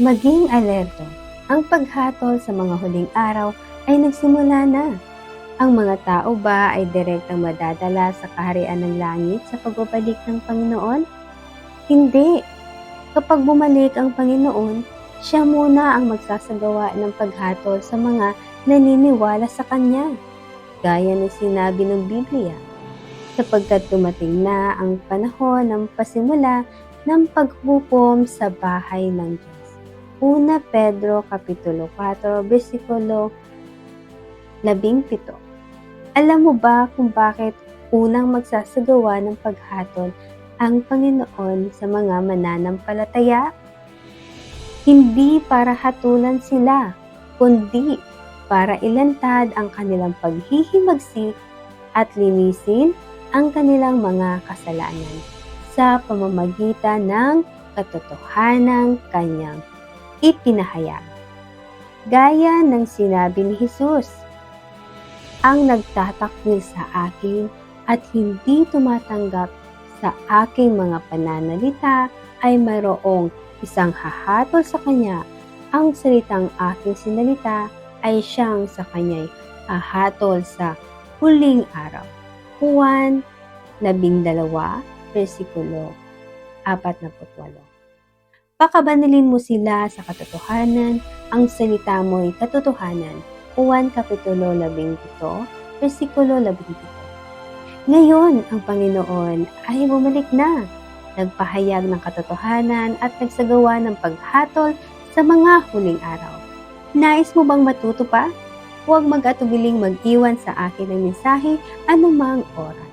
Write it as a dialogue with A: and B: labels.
A: Maging alerto. Ang paghatol sa mga huling araw ay nagsimula na. Ang mga tao ba ay direktang madadala sa kaharian ng langit sa pagbabalik ng Panginoon? Hindi. Kapag bumalik ang Panginoon, siya muna ang magsasagawa ng paghatol sa mga naniniwala sa Kanya. Gaya ng sinabi ng Biblia, sapagkat dumating na ang panahon ng pasimula ng paghukom sa bahay ng Diyos. Una Pedro Kapitulo 4, versikulo 17. Alam mo ba kung bakit unang magsasagawa ng paghatol ang Panginoon sa mga mananampalataya? Hindi para hatulan sila, kundi para ilantad ang kanilang paghihimagsik at linisin ang kanilang mga kasalanan sa pamamagitan ng katotohanan kanyang ipinahayag. Gaya ng sinabi ni Jesus, ang nagtatakwil sa akin at hindi tumatanggap sa aking mga pananalita ay mayroong isang hahatol sa kanya. Ang salitang aking sinalita ay siyang sa kanya'y hahatol sa huling araw. Juan 12, versikulo 48. Pakabanilin mo sila sa katotohanan, ang salita mo'y katotohanan. Juan Kapitulo 17, versikulo 17. Ngayon, ang Panginoon ay bumalik na, nagpahayag ng katotohanan at nagsagawa ng paghatol sa mga huling araw. Nais mo bang matuto pa? Huwag mag-atubiling mag-iwan sa akin ng mensahe anumang oras.